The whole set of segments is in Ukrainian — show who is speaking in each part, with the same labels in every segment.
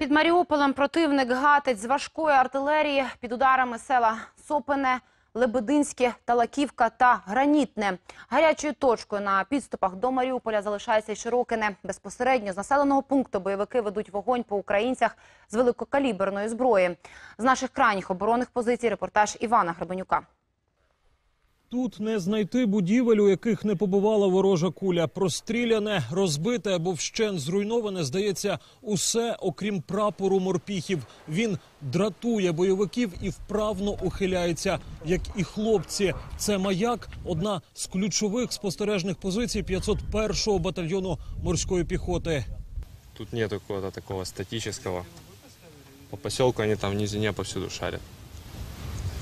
Speaker 1: Під Маріуполем противник гатить з важкої артилерії під ударами села Сопине, Лебединське, Талаківка та Гранітне. Гарячою точкою на підступах до Маріуполя залишається Широкине. Безпосередньо з населеного пункту бойовики ведуть вогонь по українцях з великокаліберної зброї. З наших крайніх оборонних позицій репортаж Івана Гребенюка.
Speaker 2: Тут не знайти будівель, у яких не побувала ворожа куля. Простріляне, розбите або вщент зруйноване, здається, усе, окрім прапору морпіхів. Він дратує бойовиків і вправно ухиляється, як і хлопці. Це маяк, одна з ключових спостережних позицій 501-го батальйону морської піхоти.
Speaker 3: Тут нету какого-то такого статического. По поселку они там в низине повсюду шарят.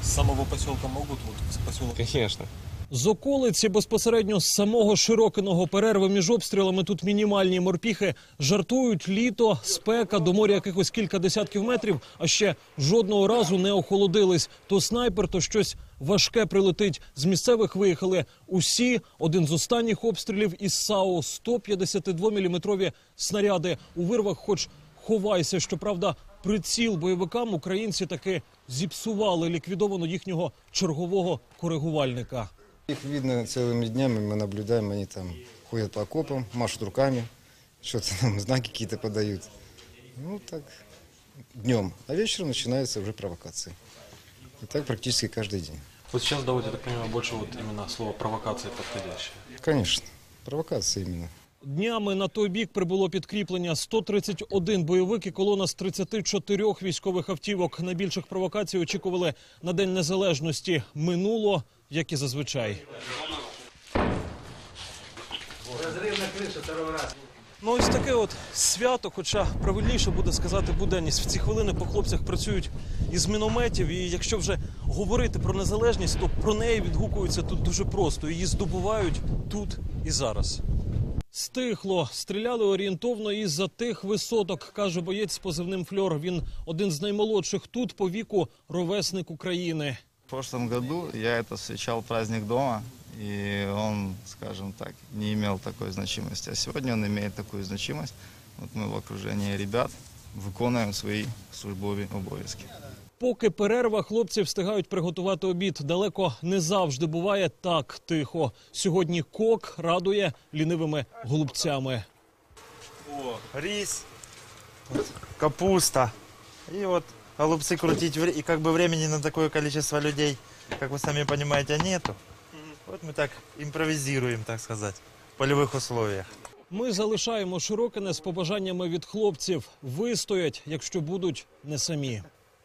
Speaker 4: С самого поселка могут вот в поселок
Speaker 3: Конечно.
Speaker 2: З околиці безпосередньо з самого Широкиного перерви між обстрілами тут мінімальні морпіхи жартують літо, спека до моря якихось кілька десятків метрів, а ще жодного разу не охолодились. То снайпер, то щось важке прилетить. З місцевих виїхали усі. Один з останніх обстрілів із САУ 152 міліметрові снаряди у вирвах, хоч ховайся. Щоправда, приціл бойовикам українці таки зіпсували ліквідовано їхнього чергового коригувальника.
Speaker 5: Их видно целыми днями, мы наблюдаем, они там ходят по окопам, машут руками, что-то нам знаки какие-то подают. Ну так, днем. А вечером начинаются уже провокации. И так практически каждый день.
Speaker 4: Вот сейчас давайте, я так понимаю, больше вот именно слово провокация подходящее.
Speaker 5: Конечно, провокации именно.
Speaker 2: Днями на той бік прибуло підкріплення 131 бойовик і колона з 34 військових автівок. Найбільших провокацій очікували на День Незалежності. Минуло, як і зазвичай. Ну, ось таке от свято, хоча правильніше буде сказати буденність. В ці хвилини по хлопцях працюють із мінометів. І якщо вже говорити про незалежність, то про неї відгукуються тут дуже просто. Її здобувають тут і зараз. Стихло, стріляли орієнтовно із за тих висоток, каже боєць з позивним фльор. Він один з наймолодших тут по віку ровесник України.
Speaker 6: В прошлом году я это встречал праздник дома, и он, скажем так, не имел такой значимости. А сегодня он имеет такую значимость. Вот мы в окружении ребят виконуємо свої службові обов'язки.
Speaker 2: Поки перерва, хлопці встигають приготувати обід. Далеко не завжди буває так тихо. Сьогодні кок радує лінивими голубцями.
Speaker 7: рис, вот капуста. И вот голубцы крутить. вре- И как бы времени на такое количество людей, как вы сами понимаете, нету. Вот мы так импровизируем, так сказать, в полевых условиях.
Speaker 2: Ми залишаємо Широкине з побажаннями від хлопців. Вистоять, якщо будуть не самі.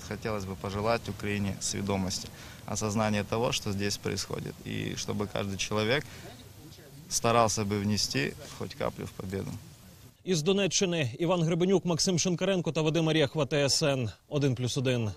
Speaker 6: Хотелось бы пожелать Украине сведомости, осознания того, что здесь происходит. И чтобы каждый человек старался бы внести хоть каплю в победу.
Speaker 2: Із Донеччини Іван Гребенюк, Максим Шинкаренко та Вадим Арєхва, ТСН 1+,1.